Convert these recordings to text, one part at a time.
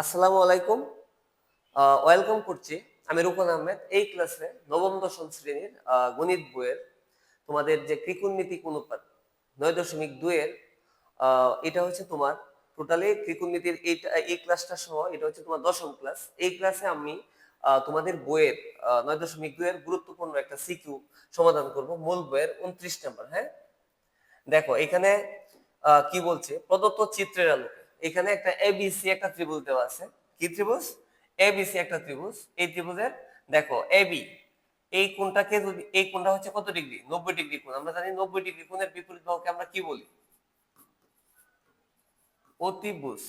আসসালামু আলাইকুম। ওয়েলকাম করছি। আমি রূপন আহমেদ। এই ক্লাসে নবম, দশম শ্রেণির গণিত বইয়ের তোমাদের যে ত্রিকোণমিতিক অনুপাত, নয় দশমিক দুইয়ের এটা হচ্ছে তোমার টোটালি ত্রিকোণমিতির এইটা, এই ক্লাসটা সহ এটা হচ্ছে তোমার দশম ক্লাস এই ক্লাসে আমি তোমাদের বইয়ের নয় দশমিক দুইয়ের গুরুত্বপূর্ণ একটা সিকিউ সমাধান করব। মূল বইয়ের উনত্রিশ নাম্বার হ্যাঁ? দেখো, এখানে কি বলছে? প্রদত্ত চিত্রের আলোকে। এখানে একটা এবিসি একটা ত্রিভুজ দেওয়া আছে। কি ত্রিভুজ? এবিসি একটা ত্রিভুজ। এই ত্রিভুজের, দেখো এবি এই কোণটাকে যদি, এই কোণটা হচ্ছে কত ডিগ্রি? নব্বই ডিগ্রি কোণ। আমরা জানি নব্বই ডিগ্রি কোণের বিপরীত বাহুকে আমরা কি বলি? অতিভুজ।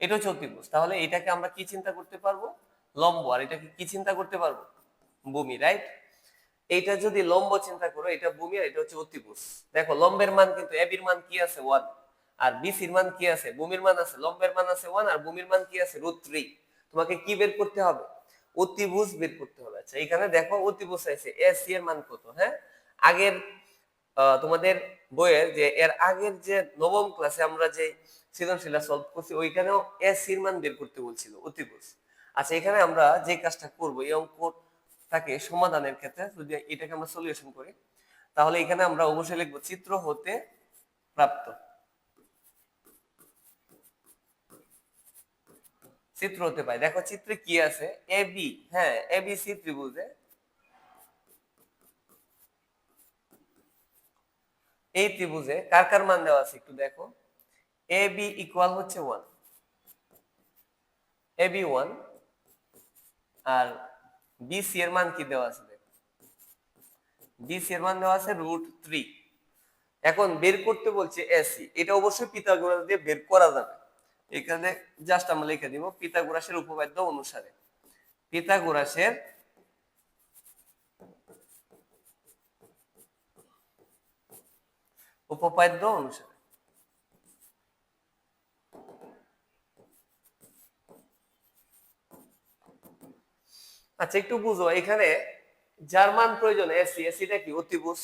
এটা হচ্ছে অতিভুজ। তাহলে এটাকে আমরা কি চিন্তা করতে পারব? লম্ব। আর এটাকে কি চিন্তা করতে পারব? ভূমি রাইট এইটা যদি লম্ব চিন্তা করো, এটা ভূমি আর এটা হচ্ছে অতিভুজ। দেখো, লম্বের মান কিন্তু এবির মান কি আছে? ওয়ান আর বিসির মান কি আছে? ভূমির মান আছে, লম্বের মান আছে ওয়ান আর ভূমির মান কি আছে? রুট থ্রি তোমাকে কি বের করতে হবে? অতিভুজ বের করতে হবে। আচ্ছা এখানে দেখো অতিভুজ আছে এসি এর মান কত হ্যাঁ? আগের তোমাদের বইয়ের যে, এর আগের যে নবম ক্লাসে আমরা যে সৃজনশীলা সলভ করছি, ওইখানেও এসির মান বের করতে বলছিল, অতিভুজ। আচ্ছা এখানে আমরা যে কাজটা করব, এই অঙ্কটাকে সমাধানের ক্ষেত্রে যদি এটাকে আমরা সলিউশন করি, তাহলে এখানে আমরা অবশ্যই লিখব, চিত্র হতে প্রাপ্ত। চিত্র হতে পারে। দেখো চিত্রে কি আছে? এ বি হ্যাঁ এ বি সি ত্রিভুজে। এই ত্রিভুজে কার কার মান দেওয়া আছে একটু দেখো। এ বি ইকুয়াল হচ্ছে ওয়ান এ বি ওয়ান আর বি সি এর মান কি দেওয়া আছে দেখো? বি সি এর মান দেওয়া আছে রুট থ্রি এখন বের করতে বলছে এসি এটা অবশ্যই পিথাগোরাস দিয়ে বের করা যাবে। এখানে জাস্ট আমরা লিখে দিব পিথাগোরাসের উপপাদ্য অনুসারে। পিথাগোরাসের উপপাদ্য অনুসারে। আচ্ছা একটু বুঝো, এখানে যার মান প্রয়োজন এসি এসিটা কি? অতিভুজ।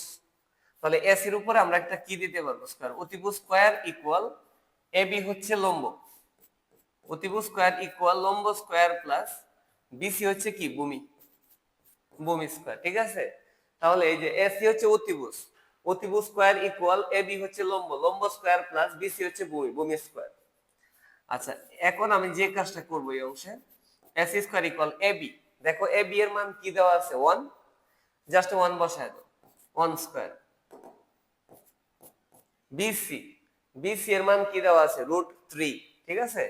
তাহলে এসির উপরে আমরা একটা কি দিতে পারব? স্কয়ার অতিভুজ স্কয়ার ইকুয়াল এবি হচ্ছে লম্ব। অতিভুজ স্কোয়ার ইকুয়াল লম্ব স্কোয়ার প্লাস বিসি হচ্ছে কি? ভূমি। ভূমি স্কোয়ার, ঠিক আছে? তাহলে এই যে এসি হচ্ছে অতিভুজ অতিভুজ স্কোয়ার ইকুয়াল এবি হচ্ছে লম্ব লম্ব স্কোয়ার প্লাস বিসি হচ্ছে ভূমি ভূমি স্কোয়ার। আচ্ছা এখন আমি যে কাজটা করব এই অংশে এসি স্কোয়ার ইকুয়াল এবি দেখো এবি এর মান কি দেওয়া আছে? 1 জাস্ট 1 বসায় দাও 1 স্কয়ার বিসি বিসি এর মান কি দেওয়া আছে? রুট 3 ঠিক আছে?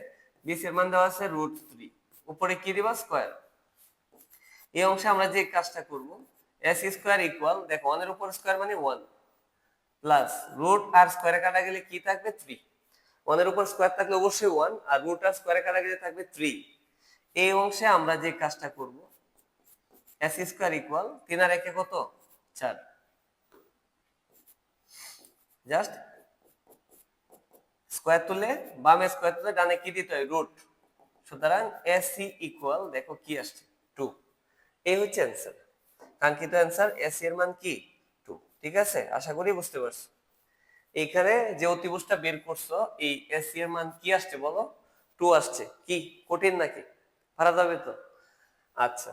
বিসি এর মান দেওয়া আছে রুট থ্রি উপরে কি দিবা? স্কোয়ার এই অংশে আমরা যে কাজটা করব এস স্কোয়ার ইকুয়াল দেখো 1 এর উপর স্কোয়ার মানে ওয়ান প্লাস রুট আর স্কয়ারে কাটা গেলে কি থাকবে? থ্রি ওয়ানের উপর স্কোয়ার থাকলে অবশ্যই ওয়ান আর রুট আর স্কোয়ারে কাটা গেলে থাকবে থ্রি এই অংশে আমরা যে কাজটা করব এস স্কোয়ার ইকুয়াল তিন আর একে কত? চার। জাস্ট স্কোয়ার তুলে বামে স্কোয়ার তুলে ডানে কি দিতে হয়? রুট সুতরাং এস ইকুয়াল দেখো কি আসছে? টু এই হচ্ছে অ্যান্সার কাঙ্ক্ষিত অ্যান্সার এস এর মান কি? টু ঠিক আছে? আশা করি বুঝতে পারছ। এইখানে যে অতিভুজটা বের করছ, এই এসি এর মান কি আসছে বলো? টু আসছে। কি? কঠিন নাকি? পারা যাবে তো? আচ্ছা।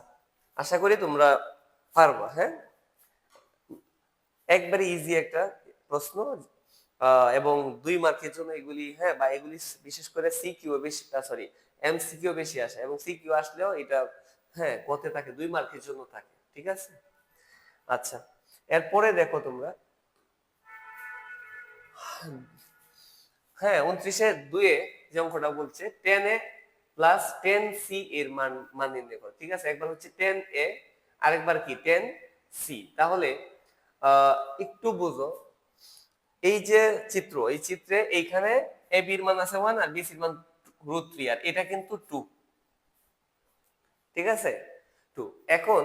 আশা করি তোমরা পারবা হ্যাঁ? একবারে ইজি একটা প্রশ্ন। এবং দুই মার্কের জন্য এগুলি হ্যাঁ বা এগুলি বিশেষ করে সি কিউ বেশি সরি এম সি কিউ বেশি আসে এবং সি কিউ আসলেও এটা হ্যাঁ কতে থাকে, দুই মার্কের জন্য থাকে, ঠিক আছে? আচ্ছা এরপরে দেখো তোমরা হ্যাঁ উনত্রিশে দুয়ে যে অঙ্কটা বলছে tan A plus tan C এর মান মান নির্ণয় করো, ঠিক আছে? একবার হচ্ছে টেন এ আরেকবার কি? টেন সি তাহলে একটু বুঝো এই যে চিত্র, এই চিত্রে এইখানে এ বির মান আছে ওয়ান আর বি সির মান রুট থ্রি আর এটা কিন্তু টু ঠিক আছে? টু এখন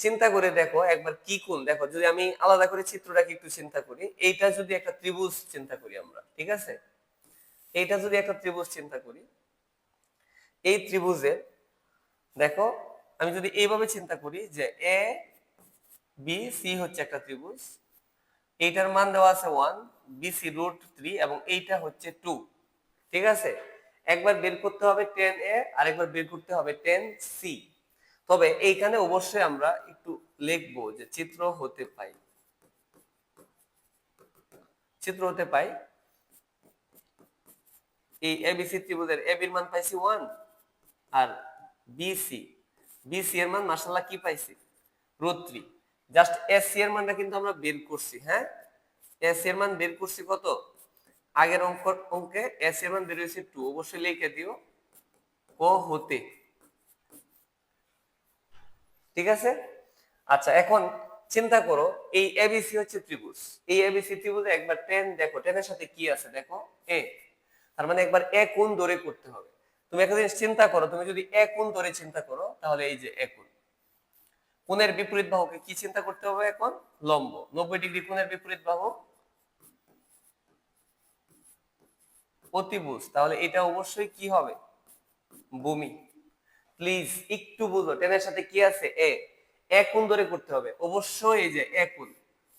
চিন্তা করে দেখো, একবার কি কোন, দেখো, যদি আমি আলাদা করে চিত্রটাকে একটু চিন্তা করি, এইটা যদি একটা ত্রিভুজ চিন্তা করি আমরা, ঠিক আছে? এইটা যদি একটা ত্রিভুজ চিন্তা করি, এই ত্রিভুজে দেখো, আমি যদি এইভাবে চিন্তা করি যে এ বি সি হচ্ছে একটা ত্রিভুজ এইটার মান দেওয়া আছে ওয়ান বিসি রুট থ্রি এবং এইটা হচ্ছে টু ঠিক আছে? একবার বের করতে হবে টেন এ আর একবার বের করতে হবে টেন সি তবে এইখানে অবশ্যই আমরা একটু লিখব যে চিত্র হতে পাই। চিত্র হতে পাই। এই এবিসি ত্রিভুজের এ বির মান পাইছি ওয়ান আর বিসি বিসি এর মান মাসাল্লাহ কি পাইছি? রুট থ্রি জাস্ট এস এর মানটা কিন্তু আমরা বের করছি হ্যাঁ? এস এর মান বের করছি কত? আগের অঙ্ক অঙ্কে এস এর মান বের হয়েছে টু অবশ্যই লিখে দিও। ও হতে। ঠিক আছে? আচ্ছা এখন চিন্তা করো, এই এবিসি হচ্ছে ত্রিভুজ। এই এবিসি ত্রিভুজে একবার টেন দেখো টেনের সাথে কি আছে দেখো? এ তার মানে একবার এ কোণ ধরে করতে হবে। তুমি একটা জিনিস চিন্তা করো, তুমি যদি এ কোণ ধরে চিন্তা করো, তাহলে এই যে এ কোণ। কোণের বিপরীত বাহুকে কি চিন্তা করতে হবে এখন? লম্ব। নব্বই ডিগ্রি কোণের বিপরীত বাহু অতিভুজ। তাহলে এটা অবশ্যই কি হবে? ভূমি প্লিজ একটু বুঝো, টেনের সাথে কি আছে? এ এক ধরে করতে হবে। অবশ্যই এই যে এক কোণ।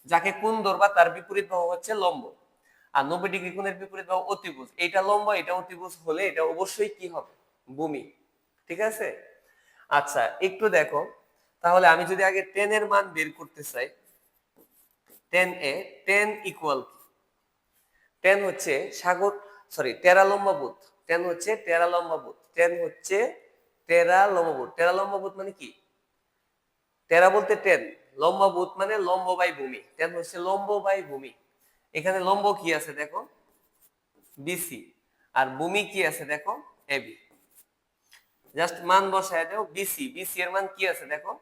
যাকে কোণ ধরবা, তার বিপরীত বাহু হচ্ছে লম্ব। আর নব্বই ডিগ্রি কোণের বিপরীত বাহু অতিভুজ। এটা লম্ব, এটা অতিভুজ হলে এটা অবশ্যই কি হবে? ভূমি ঠিক আছে? আচ্ছা একটু দেখো। তাহলে আমি যদি আগে টেন এর মান বের করতে চাই tan A tan equal tan হচ্ছে সাগর সরি টেরা লম্বাবুত টেন হচ্ছে টেরা লম্বাবুত টেন হচ্ছে টেরা লম্বাবুত টেরা লম্বাবুত মানে কি? টেরা বলতে টেন লম্বাবুত মানে লম্ব বাই ভূমি টেন হচ্ছে লম্ব বাই ভূমি এখানে লম্ব কি আছে দেখো? বিসি আর ভূমি কি আছে দেখো? এবি জাস্ট মান বসায় দাও বিসি বিসি এর মান কি আছে দেখো?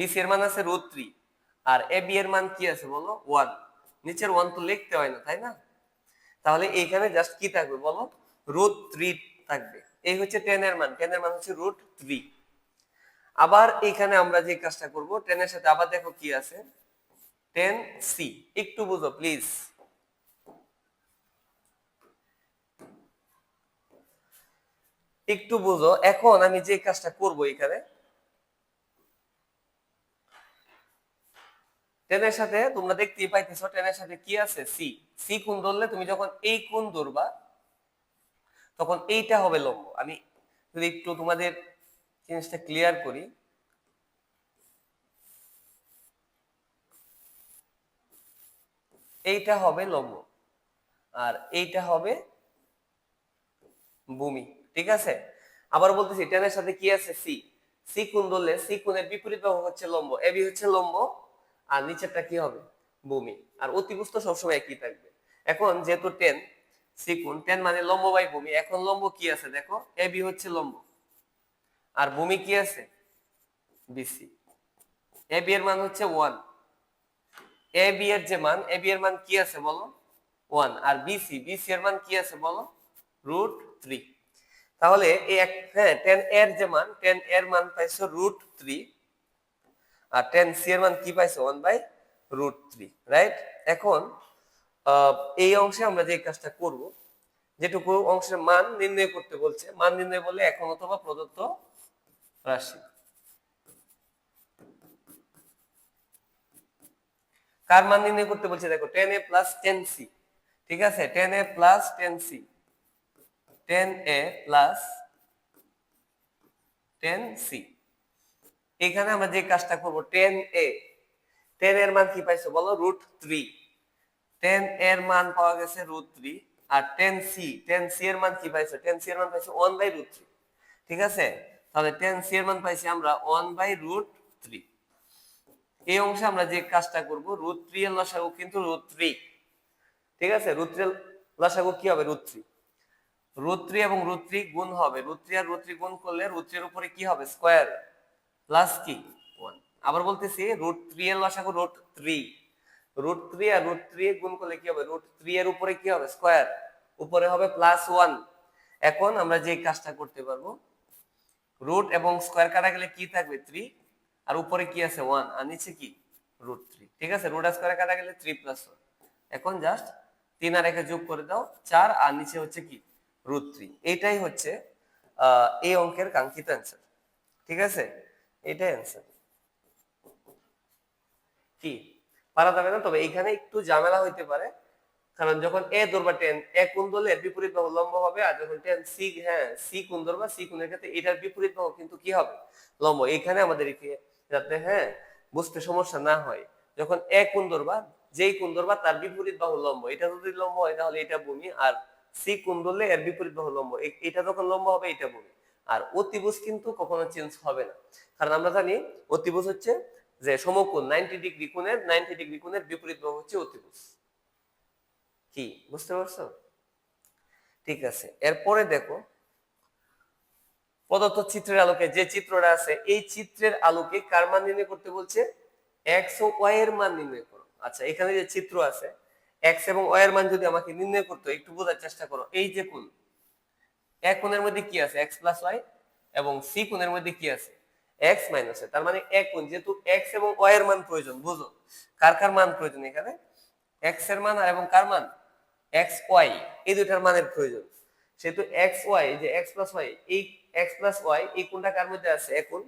বিসি এর মান আছে রুট থ্রি আর এবি এর মান কি আছে বলো? ওয়ান নিচের ওয়ান তো লিখতে হয় না, তাই না? তাহলে এইখানে জাস্ট কি থাকবে বলো? রুট থ্রি থাকবে। এই হচ্ছে টেন এর মান। টেন এর মান হচ্ছে রুট থ্রি আবার এখানে আমরা যে কাজটা করব টেনের সাথে আবার দেখো কি আছে? টেন সি একটু বুঝো প্লিজ একটু বুঝো। এখন আমি যে কাজটা করব এখানে টেনের সাথে তোমরা দেখতেই পাইতেছো টেনের সাথে কি আছে? সি। সি কোণ ধরলে তুমি যখন এই কোণ ধরবা, তখন এইটা হবে লম্ব। আমি যদি একটু তোমাদের জিনিসটা ক্লিয়ার করি। এইটা হবে লম্ব আর এইটা হবে ভূমি, ঠিক আছে? আবার বলতেছি টেনের সাথে কি আছে? সি। সি কোণ ধরলে, সি কোণের বিপরীত হচ্ছে লম্ব এবি হচ্ছে লম্ব আর নিচেরটা কি হবে? ভূমি। আর অতিভুজ সবসময় একই থাকবে। এখন যেহেতু টেন সি কোণ টেন মানে লম্ব বাই ভূমি। এখন লম্ব কি আছে দেখো? এ বি হচ্ছে লম্ব। আর ভূমি কি আছে? বিসি এ বি এর মান হচ্ছে ওয়ান এ বি এর যে মান এ বি এর মান কি আছে বলো? ওয়ান আর বিসি বিসি এর মান কি আছে বলো? রুট থ্রি তাহলে এক হ্যাঁ টেন এর যে মান টেন এর মান পাইছো রুট থ্রি আর টেন সি এর মান কি পাইছো? One by root three right এখন এই অংশে আমরা যে কাজটা করব, যেটুকু অংশের মান নির্ণয় করতে বলছে, মান নির্ণয় বলে এখন অথবা প্রদত্ত রাশি। কার মান নির্ণয় করতে বলছে? দেখো tan A plus tan C ঠিক আছে? Tan A plus tan C tan A plus tan C এখানে আমরা যে কাজটা করব টেন এ টেন এর মান কি পাইছো বলো? রুট থ্রি টেন এর মান পাওয়া গেছে রুট থ্রি আর টেন সি টেন সি এর মান কি পাইছো? টেন সি এর মান পাইছো ওয়ান বাই রুট থ্রি ঠিক আছে? তাহলে টেন সি এর মান পাইছি আমরা ওয়ান বাই রুট থ্রি এই অংশে আমরা যে কাজটা করব রুট থ্রি এর লসাগু কিন্তু রুট থ্রি ঠিক আছে? রুট থ্রি লসাগু কি হবে? রুট থ্রি রুট থ্রি এবং রুট থ্রি গুণ হবে। রুট থ্রি আর রুট থ্রি গুণ করলে রুট থ্রি এর উপরে কি হবে? স্কোয়ার প্লাস কি? ওয়ান আবার বলতেছি রুট থ্রি এর লসাগু রুট থ্রি রুট থ্রি আর রুট থ্রি গুণ করলে কি হবে? রুট থ্রি এর উপরে কি হবে? স্কোয়ার উপরে হবে প্লাস ওয়ান এখন আমরা যে কাজটা করতে পারব রুট এবং স্কোয়ার কাটা গেলে কি থাকবে? থ্রি আর উপরে কি আছে? ওয়ান আর নিচে কি? রুট থ্রি ঠিক আছে? রুট আর স্কোয়ার কাটা গেলে থ্রি প্লাস ওয়ান এখন জাস্ট তিন আর একে যোগ করে দাও, চার, আর নিচে হচ্ছে কি? রুট থ্রি এটাই হচ্ছে এই অঙ্কের কাঙ্ক্ষিত অ্যান্সার ঠিক আছে? এটাই অ্যান্সার কি? পারা যাবে না, তবে এইখানে একটু ঝামেলা হইতে পারে। কারণ যখন এ ধরবা টেন এ কোণ ধরলে এর বিপরীত বাহু লম্ব হবে, আর যখন টেন সি হ্যাঁ সি কোণ ধরবা সি কোণের ক্ষেত্রে এটার বিপরীত বাহু কিন্তু কি হবে? লম্ব। এখানে আমাদের যাতে হ্যাঁ বুঝতে সমস্যা না হয়। যখন এ কোণ ধরবা, যেই কোণ ধরবা, তার বিপরীত বাহু লম্ব। এটা যদি লম্ব হয়, তাহলে এটা ভূমি, আর সি কোন ধরলে এর বিপরীত বাহু লম্ব। এটা যখন লম্ব হবে, এটা ভূমি। আর অতিভুজ কিন্তু কখনো চেঞ্জ হবে না। কারণ আমরা জানি অতিভুজ হচ্ছে যে সমকোণ নাইনটি ডিগ্রি কোণের নাইনটি ডিগ্রি কোণের বিপরীত বাহু হচ্ছে অতিভুজ। কি? বুঝতে পারছ? ঠিক আছে। এরপরে দেখো, প্রদত্ত চিত্রের আলোকে যে চিত্রটা আছে, এই চিত্রের আলোকে কার মান নির্ণয় করতে বলছে? এক্স ও ওয়াই এর মান নির্ণয় করো। আচ্ছা এখানে যে চিত্র আছে এক্স এবং ওয়াই এর মান যদি আমাকে নির্ণয় করতে একটু বোঝার চেষ্টা করো। এই যে কোণ এক কোণের মধ্যে কি আছে? এক্স প্লাস ওয়াই এবং সি কোণের মধ্যে কি আছে? এক্স মাইনাস তার মানে এক কোণ, যেহেতু এক্স এবং ওয়াই এর মান প্রয়োজন, বুঝো? কার কার মান প্রয়োজন এখানে? এক্সের মান আর এবং কার মান? এক্স ওয়াই এই দুইটার মানের প্রয়োজন। সেহেতু এক্স ওয়াই যে এক্স প্লাস ওয়াই এই এক্স প্লাস ওয়াই এই কোণটা কার মধ্যে আছে? এক কোণ।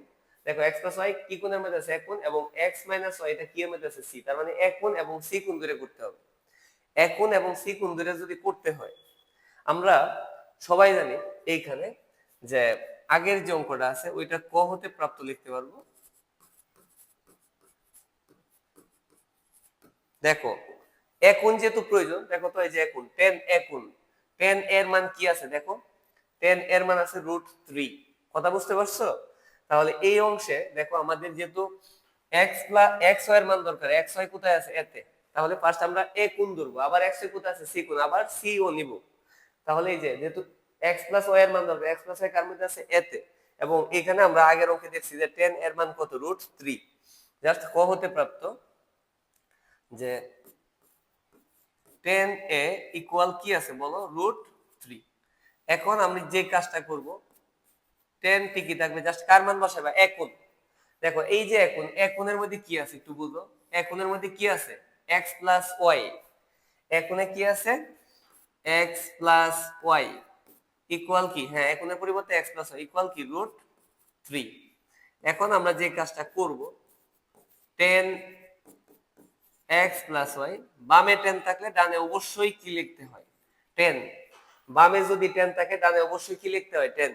দেখো এক্স প্লাস ওয়াই কি কোণের মধ্যে আছে? এক কোণ এবং এক্স মাইনাস ওয়াই এটা কি এর মধ্যে আছে? সি তার মানে এক কোণ এবং সি কোণ দূরে করতে হবে। এক কোণ এবং সি কোণ দূরে যদি করতে হয়, আমরা সবাই জানি এইখানে যে আগের যে অঙ্কটা আছে, ওইটা ক হতে প্রাপ্ত লিখতে পারব। দেখো এখন যেহেতু প্রয়োজন, দেখো তো এই যে এখন টেন এখন টেন এর মান কি আছে দেখো? টেন এর মান আছে রুট থ্রি কথা বুঝতে পারছ? তাহলে এই অংশে দেখো আমাদের যেহেতু এক্স প্লাস এক্সের মান দরকার এক্স কোথায় আছে? এতে। তাহলে ফার্স্ট আমরা এ কোন ধরবো, আবার এক্স কোথায় আছে? সি কোন, আবার সি ও নিব। তাহলে এই যে যেহেতু এক্স প্লাস ওয়াই এর মান দরকার এক্স প্লাস ওয়াই কার মধ্যে আছে এতে এবং এখানে আমরা আগের অঙ্কে দেখছি যে টেন এর মান কত? রুট থ্রি জাস্ট ক হতে প্রাপ্ত? যে টেন এ ইকুয়াল কি আছে বলো? রুট থ্রি এখন আমি যে কাজটা করব টেন টি কি থাকবে জাস্ট কার মান বসাবে? এখন দেখো, এই যে এখন এখনের মধ্যে কি আছে একটু বুঝো এখনের মধ্যে কি আছে? এক্স প্লাস ওয়াই এখনে কি আছে? এক্স প্লাস ওয়াই ইকুয়াল কি? হ্যাঁ এখনের পরিবর্তে এক্স প্লাস ওয়াই ইকুয়াল কি? রুট থ্রি এখন আমরা যে কাজটা করব টেন এক্স প্লাস ওয়াই বামে টেন থাকলে ডানে অবশ্যই কি লিখতে হয়? টেন বামে যদি টেন থাকে, ডানে অবশ্যই কি লিখতে হয়? টেন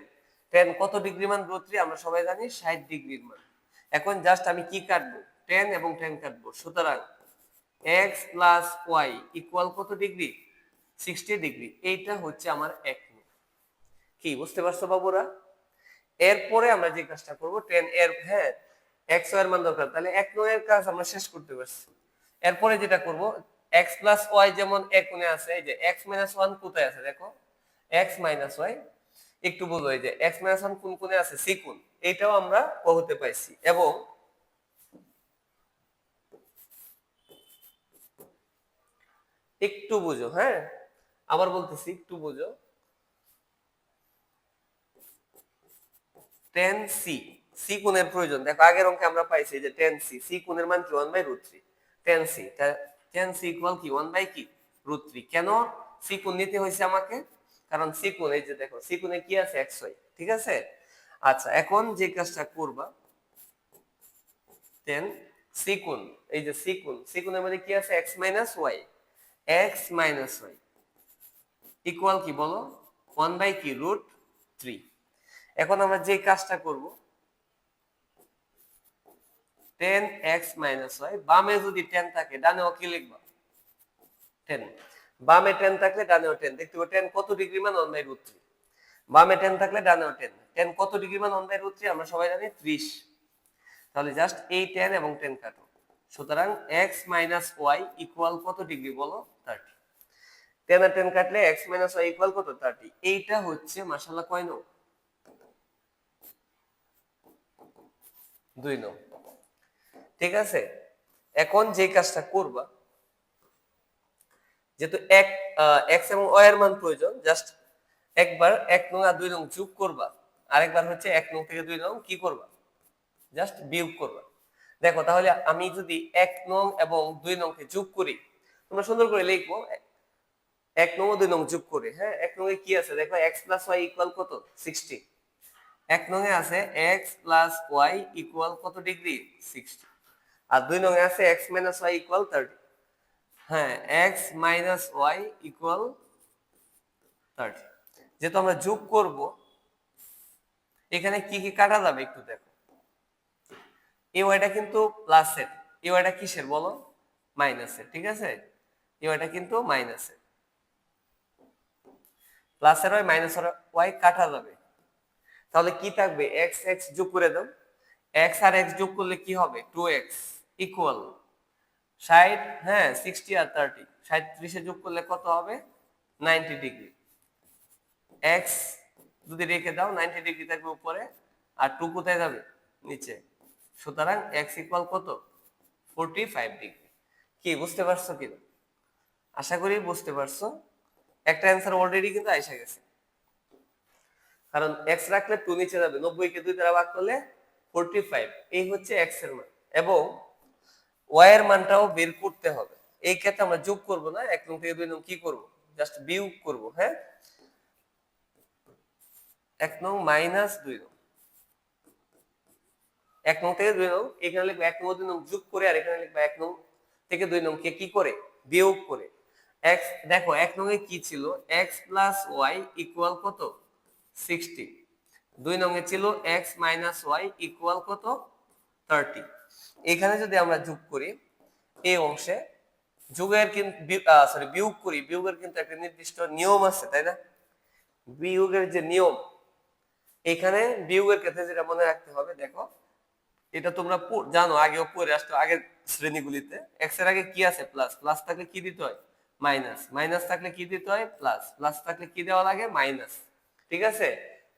টেন কত ডিগ্রি মান? রুট থ্রি আমরা সবাই জানি, ষাট ডিগ্রির মান। এখন জাস্ট আমি কি কাটবো? টেন এবং টেন কাটবো। সুতরাং এক্স প্লাস ওয়াই ইকুয়াল কত ডিগ্রি সিক্সটি ডিগ্রি এইটা হচ্ছে আমার এক। কি, বুঝতে পারছ বাবুরা? এরপরে আমরা যে কাজটা করব টেন এর হ্যাঁ এক্সের মান দরকার, তাহলে এক এর কাজ আমরা শেষ করতে পারছি। এরপরে যেটা করব এক্স প্লাস ওয়াই যেমন এক কোণে আছে, এই যে এক্স মাইনাস ওয়ান কোথায় আছে দেখো? এক্স মাইনাস ওয়াই একটু বলো, এই যে এক্স মাইনাস ওয়ান কোন কোণে আছে? সি কোণ। এইটাও আমরা ক পাইছি এবং একটু বুঝো হ্যাঁ? আবার বলতেছি, একটু বুঝো। টেন সি সি কোণের প্রয়োজন। দেখো, আগের অঙ্কে আমরা পাইছি যে টেন সি সি কোণের মান কি? One by root three tan C tan C equal কি? ওয়ান বাই কি? রুট থ্রি কেন? সি কোণ নিতে হয়েছে আমাকে? কারণ সি কোণ, এই যে দেখো সি কোণে কি আছে? ওয়াই ঠিক আছে? আচ্ছা এখন যে কাজটা করবা টেন সি কোণ, এই যে সি কোণ সি কোণের মধ্যে কি আছে? X minus Y X minus Y equal কি বলো? ওয়ান বাই কি? রুট থ্রি এখন আমরা যে কাজটা করব টেন এক্স মাইনাস ওয়াই বামে যদি টেন থাকে, ডানেও কি লিখবা? টেন বামে টেন থাকলে ডানেও টেন দেখতে পাবো টেন কত ডিগ্রি মান ওয়ান বাই রুট থ্রি বামে টেন থাকলে ডানেও টেন টেন কত ডিগ্রি মান ওয়ান বাই রুট থ্রি আমরা সবাই জানি ত্রিশ। তাহলে জাস্ট এই টেন এবং টেন কাটো। সুতরাং এক্স মাইনাস ওয়াই ইকুয়াল কত ডিগ্রি বলো? থার্টি টেন আর টেন কাটলে এক্স মাইনাস ওয়াই ইকুয়াল কত? থার্টি এইটা হচ্ছে মাসাল্লাহ কয় নং? দুই নং। ঠিক আছে? এখন যে কাজটা করবা, যেহেতু এক এক্স এবং ওয়াই এর মান প্রয়োজন জাস্ট একবার এক নং আর দুই নং যোগ করবা, আরেকবার হচ্ছে এক নং থেকে দুই নং কি করবা? জাস্ট বিয়োগ করবা। দেখো, তাহলে আমি যদি এক নং এবং দুই নংকে যোগ করি, তোমরা সুন্দর করে লিখব এক নং দুই নং যোগ করে হ্যাঁ? এক নং কি আছে? দেখো এক্স প্লাস ওয়াই ইকুয়াল কত? সিক্সটি এক নং আছে এক্স প্লাস ওয়াই ইকুয়াল কত ডিগ্রি সিক্সটি আর দুই নং আছে X minus Y equal thirty হ্যাঁ X minus Y equal thirty যেহেতু আমরা যোগ করব, এখানে কি কি কাটা যাবে একটু দেখো। এই ওয়াইটা কিন্তু প্লাসের এই ওয়াইটা কিসের বলো? মাইনাসের ঠিক আছে? এই ওয়াইটা কিন্তু মাইনাসের প্লাসের ওয়াই মাইনাসের ওয়াই কাটা যাবে। তাহলে কি থাকবে? এক্স এক্স যোগ করে দাও। এক্স আর এক্স যোগ করলে কি হবে? টু এক্স ইকুয়াল ষাট হ্যাঁ সিক্সটি আর থার্টি ষাট ত্রিশে যোগ করলে কত হবে? নাইনটি ডিগ্রি এক্স যদি রেখে দাও নাইনটি ডিগ্রি থাকবে উপরে। আর টু কোথায় যাবে? নিচে। সুতরাং এক্স ইকুয়াল কত? ফোরটি ফাইভ ডিগ্রি কি, বুঝতে পারছ কি না? আশা করি বুঝতে পারছ। একটা অ্যান্সার অলরেডি কিন্তু আইসা গেছে। কারণ এক্স রাখলে টু নিচে যাবে, নব্বই কে দুই দ্বারা ভাগ করলে ফোরটি ফাইভ এই হচ্ছে এক্সের মান। এবং ওয়াই এর মানটাও বের করতে হবে। এই ক্ষেত্রে আমরা যোগ করব না, এক নং থেকে দুই নং কি করব? জাস্ট বিয়োগ করব হ্যাঁ? এক নং মাইনাস দুই নং। এক নং থেকে দুই নং, এখানে লিখব এক নং দুই নং যোগ করে, আর এখানে লিখব এক নং থেকে দুই নং কে কি করে? বিয়োগ করে। এক্স দেখো, এক নং এ কি ছিল? এক্স প্লাস ওয়াই ইকুয়াল কত? সিক্সটি দুই নং ছিল এক্স মাইনাস ওয়াই ইকুয়াল কত? থার্টি এখানে যদি আমরা যোগ করি এই অংশে যোগের কিন্তু সরি বিয়োগ করি, বিয়োগের কিন্তু একটা নির্দিষ্ট নিয়ম আছে, তাই না? বিয়োগের যে নিয়ম, এখানে বিয়োগের ক্ষেত্রে যেটা মনে রাখতে হবে, দেখো, এটা তোমরা জানো, আগেও পড়ে আসতো আগের শ্রেণীগুলিতে। এক্সের আগে কি আছে? প্লাস প্লাস থাকলে কি দিতে হয়? মাইনাস। মাইনাস থাকলে কি দিতে হয়? প্লাস। প্লাস থাকলে কি দেওয়া লাগে? মাইনাস। ঠিক আছে?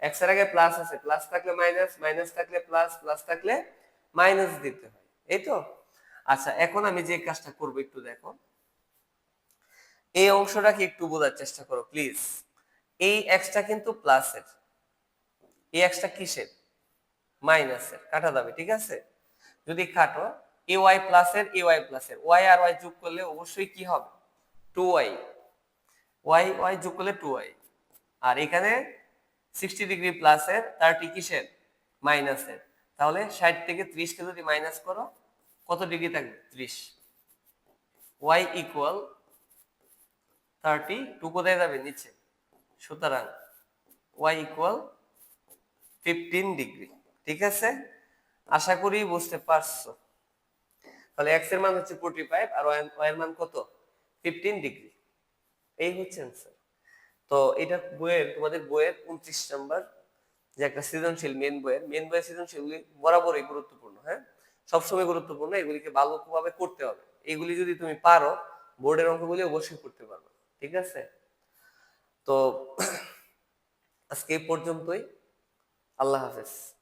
এক্সের আগে প্লাস আছে। প্লাস থাকলে মাইনাস মাইনাস থাকলে প্লাস প্লাস থাকলে মাইনাস দিতে হয়। এই তো? আচ্ছা এখন আমি যে কাজটা করব একটু দেখো। এই অংশটাকে একটু বোঝার চেষ্টা করো প্লিজ এই এক্সটা কিন্তু প্লাসের। এই এক্সটা কিসের? মাইনাসের। কাটা যাবে, ঠিক আছে? যদি কাটো এ ওয়াই প্লাসের এ ওয়াই প্লাসের। ওয়াই আর ওয়াই যোগ করলে অবশ্যই কি হবে? Two Y. ওয়াই ওয়াই যোগ করলে টু ওয়াই। আর এখানে সিক্সটি ডিগ্রি প্লাসের থার্টি কিসের? মাইনাসের তাহলে ষাট থেকে ত্রিশকে যদি মাইনাস করো, কত ডিগ্রি থাকবে? ত্রিশ। ওয়াই ইকুয়াল থার্টি টু কোথায় যাবে? নিচে। সুতরাং ওয়াই ইকুয়াল ফিফটিন ডিগ্রি ঠিক আছে? আশা করি বুঝতে পারছ। তাহলে এক্সের মান হচ্ছে ফোর্টি ফাইভ আর ওয়াই এর মান কত? ফিফটিন ডিগ্রি এই হচ্ছে অ্যান্সার তো এটা বইয়ের, তোমাদের বইয়ের উনত্রিশ নাম্বার যে একটা সৃজনশীল মেন বইয়ের মেন বইয়ের সৃজনশীলগুলি বরাবরই গুরুত্বপূর্ণ হ্যাঁ? সবসময় গুরুত্বপূর্ণ, এগুলিকে ভালোভাবে করতে হবে। এগুলি যদি তুমি পারো, বোর্ডের অঙ্কগুলি অবশ্যই করতে পারবে, ঠিক আছে? তো আজকে এই পর্যন্তই। আল্লাহ হাফেজ।